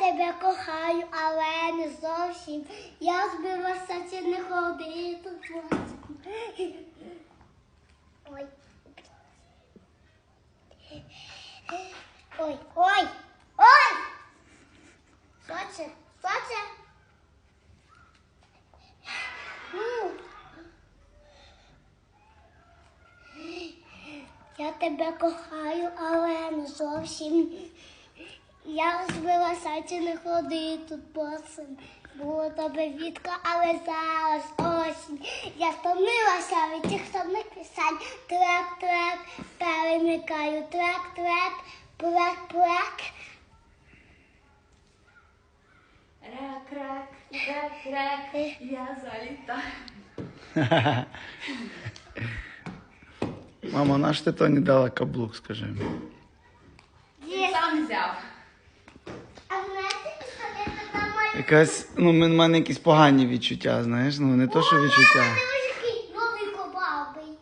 тебе кохаю, але не зовсім. Я збилася чи не ходи тут. Ой. Ой, ой, ой! Це? Ну. Я тебе кохаю, але не зовсім. Я збилася чи не ходи тут босим. Було тебе відка, але зараз осінь. Я стомилася від тих самих пісень. Трек, трек, перемикаю, трек, трек, плек, плек. Рек, рек, рек, рек, я залітаю. Мама, наш ти то не дала каблук, скажи. Він сам взяв. Якась, ну, в мене якісь погані відчуття, знаєш, ну не то, що відчуття. Ой, який великобабий.